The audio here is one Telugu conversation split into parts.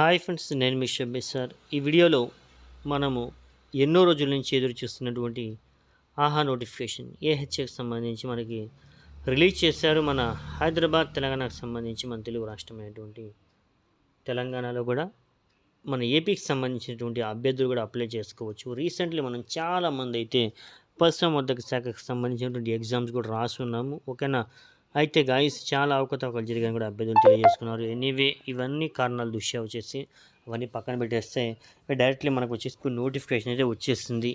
హాయ్ ఫ్రెండ్స్ నేను మీ షబ్బీ సార్. ఈ వీడియోలో మనము ఎన్నో రోజుల నుంచి ఎదురు చూస్తున్నటువంటి ఆహా నోటిఫికేషన్ ఏహెచ్ఏకి సంబంధించి మనకి రిలీజ్ చేశారు మన హైదరాబాద్ తెలంగాణకు సంబంధించి మన తెలుగు రాష్ట్రమైనటువంటి తెలంగాణలో కూడా. మన ఏపీకి సంబంధించినటువంటి అభ్యర్థులు కూడా అప్లై చేసుకోవచ్చు. రీసెంట్లీ మనం చాలామంది అయితే పశుసంవర్ధక శాఖకు సంబంధించినటువంటి ఎగ్జామ్స్ కూడా రాసున్నాము. ఓకేనా? అయితే గాయస్ చాలా అవకతవకలు జరిగాయని కూడా అభ్యర్థులు తెలియజేసుకున్నారు. ఎనీవే ఇవన్నీ కారణాలు దృష్ట్యా వచ్చేసి అవన్నీ పక్కన పెట్టేస్తే డైరెక్ట్లీ మనకు వచ్చేసి నోటిఫికేషన్ అయితే వచ్చేస్తుంది.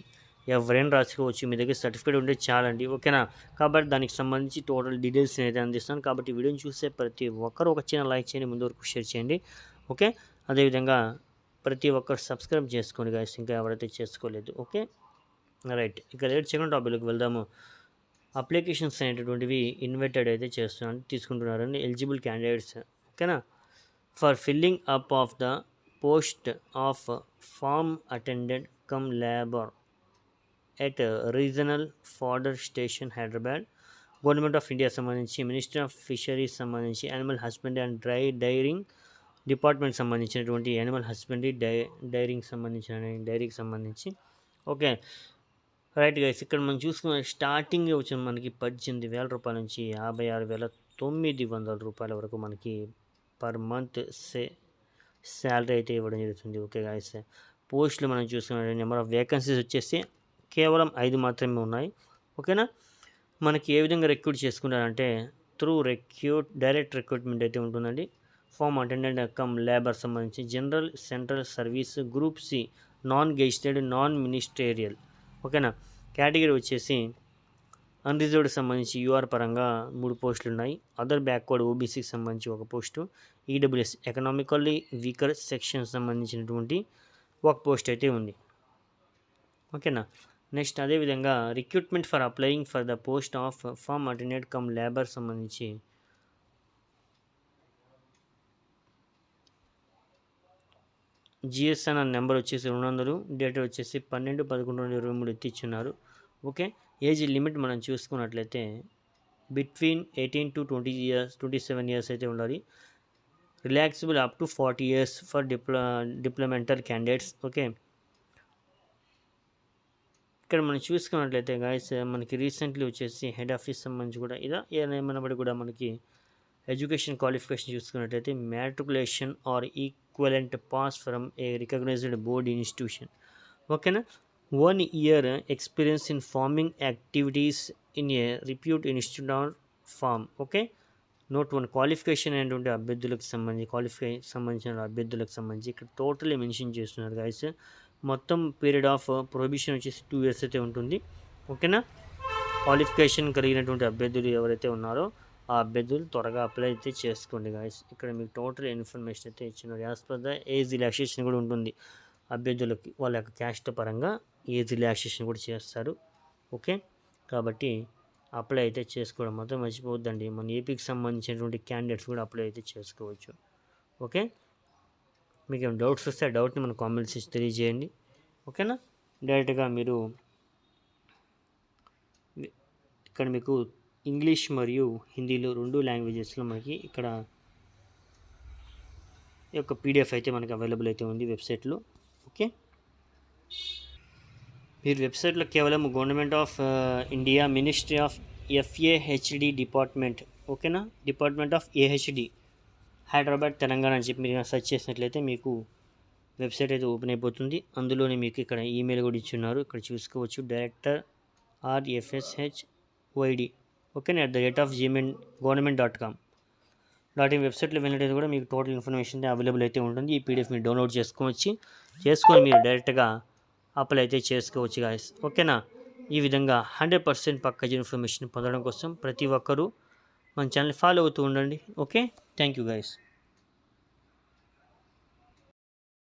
ఎవరైనా రాసుకోవచ్చు మీ దగ్గర సర్టిఫికేట్ ఉంటే చాలండి ఓకేనా? కాబట్టి దానికి సంబంధించి టోటల్ డీటెయిల్స్ అయితే అందిస్తాను కాబట్టి వీడియోని చూస్తే ప్రతి ఒక్కరు ఒక చిన్న లైక్ చేయండి ముందు వరకు షేర్ చేయండి ఓకే? అదేవిధంగా ప్రతి ఒక్కరు సబ్స్క్రైబ్ చేసుకోండి గాయస్ ఇంకా ఎవరైతే చేసుకోలేదు ఓకే? రైట్ ఇక లేట్ చేయకుండా టాపిక్కి వెళ్దాము. అప్లికేషన్స్ అనేటటువంటివి ఇన్వైటెడ్ అయితే చేస్తున్నారు తీసుకుంటున్నారని ఎలిజిబుల్ క్యాండిడేట్స్. ఓకేనా? For filling up of the post of farm attendant cum labour at regional fodder station Hyderabad government of India సంబంధించి మినిస్టర్ ఆఫ్ ఫిషరీస్ సంబంధించి animal husbandry and dry dairying department సంబంధించినటువంటి యానిమల్ హస్బెండరీ డై డైరింగ్ సంబంధించిన డైరీకి సంబంధించి. ఓకే. రైట్ గైస్ ఇక్కడ మనం చూసుకున్న స్టార్టింగ్ వచ్చిన మనకి పద్దెనిమిది వేల రూపాయల నుంచి యాభై ఆరు వేల తొమ్మిది వందల రూపాయల వరకు మనకి పర్ మంత్ సే శాలరీ అయితే ఇవ్వడం జరుగుతుంది. ఓకే గాయస్ పోస్టులు మనం చూసుకున్న నెంబర్ ఆఫ్ వేకెన్సీస్ వచ్చేసి కేవలం ఐదు మాత్రమే ఉన్నాయి. ఓకేనా మనకి ఏ విధంగా రిక్రూట్ చేసుకుంటారంటే త్రూ రిక్రూట్ డైరెక్ట్ రిక్రూట్మెంట్ అయితే ఉంటుందండి. ఫామ్ అటెండెంట్ కమ్ లేబర్ సంబంధించి general central service group C non gazetted non ministerial ఓకేనా? కేటగిరీ వచ్చేసి అన్రిజర్వ్డ్ సంబంధించి యూఆర్ పరంగా మూడు పోస్టులు ఉన్నాయి. అదర్ బ్యాక్వర్డ్ ఓబీసీకి సంబంధించి ఒక post. EWS economically weaker section సంబంధించినటువంటి ఒక పోస్ట్ అయితే ఉంది. ఓకేనా? నెక్స్ట్ అదేవిధంగా recruitment for applying for the post of farm attendant cum labour సంబంధించి జిఎస్ఎన్ అన్న నెంబర్ వచ్చేసి రెండు వందలు డేట్ వచ్చేసి పన్నెండు పదకొండు రెండు ఇరవై మూడు ఎత్తిచ్చున్నారు ఓకే? ఏజ్ లిమిట్ మనం చూసుకున్నట్లయితే between eighteen to twenty years twenty seven years అయితే ఉండాలి. Relaxable up to forty years for డిప్ల departmental candidates. Okay? ఇక్కడ మనం చూసుకున్నట్లయితే గాయస్ మనకి రీసెంట్లీ వచ్చేసి హెడ్ ఆఫీస్ సంబంధించి కూడా ఇలా ఏమైనా కూడా మనకి ఎడ్యుకేషన్ క్వాలిఫికేషన్ చూసుకున్నట్లయితే మ్యాట్రికులేషన్ ఆర్ ఈ equivalent pass from a recognized board institution ఓకేనా one year experience in farming activities in a repute institute or farm okay note one qualification అనేటువంటి అభ్యర్థులకు సంబంధించి క్వాలిఫై సంబంధించిన అభ్యర్థులకు సంబంధించి ఇక్కడ టోటలీ మెన్షన్ చేస్తున్నారు గైస్ మొత్తం పీరియడ్ ఆఫ్ ప్రొహిబిషన్ వచ్చేసి టూ ఇయర్స్ అయితే ఉంటుంది. ఓకేనా క్వాలిఫికేషన్ కలిగినటువంటి అభ్యర్థులు ఎవరైతే ఉన్నారో ఆ అభ్యర్థులు త్వరగా అప్లై అయితే చేసుకోండి గాయస్ ఇక్కడ మీకు టోటల్ ఇన్ఫర్మేషన్ అయితే ఇచ్చినారు as per the age relaxation కూడా ఉంటుంది. అభ్యర్థులకి వాళ్ళ యొక్క క్యాస్ట్ పరంగా ఏజ్ రిలాక్సేషన్ కూడా చేస్తారు. ఓకే కాబట్టి అప్లై అయితే చేసుకోవడం మాత్రం మర్చిపోవద్దండి. మన ఏపీకి సంబంధించినటువంటి క్యాండిడేట్స్ కూడా అప్లై అయితే చేసుకోవచ్చు. ఓకే మీకు ఏమైనా డౌట్స్ వస్తే ఆ డౌట్ని మన కామెంట్స్ తెలియజేయండి. ఓకేనా డైరెక్ట్గా మీరు ఇక్కడ మీకు ఇంగ్లీష్ మరియు హిందీలో రెండు లాంగ్వేజెస్లో మనకి ఇక్కడ ఈ యొక్క పీడిఎఫ్ అయితే మనకి అవైలబుల్ అయితే ఉంది వెబ్సైట్లో ఓకే? మీరు వెబ్సైట్లో కేవలం government of India ministry of FAHD department ఓకేనా? Department of AHD Hyderabad Telangana అని చెప్పి మీరు సెర్చ్ చేసినట్లయితే మీకు వెబ్సైట్ అయితే ఓపెన్ అయిపోతుంది. అందులోనే మీకు ఇక్కడ ఈమెయిల్ కూడా ఇచ్చి ఉన్నారు. ఇక్కడ చూసుకోవచ్చు డైరెక్టర్ ఆర్ఎఫ్ఎస్హెచ్ వైడి ఓకేనా at the rate of Gmail government dot com dot in వెబ్సైట్లో వెళ్ళినట్టు కూడా మీకు టోటల్ ఇన్ఫర్మేషన్ అవైలబుల్ అయితే ఉంటుంది. ఈ పీడిఎఫ్ మీరు డౌన్లోడ్ చేసుకోవచ్చు. చేసుకొని మీరు డైరెక్ట్గా అప్లై అయితే చేసుకోవచ్చు గాయస్ ఓకేనా? ఈ విధంగా హండ్రెడ్ పర్సెంట్ పక్కజ్ ఇన్ఫర్మేషన్ పొందడం కోసం ప్రతి ఒక్కరూ మన ఛానల్ ఫాలో అవుతూ ఉండండి. ఓకే? Thank you guys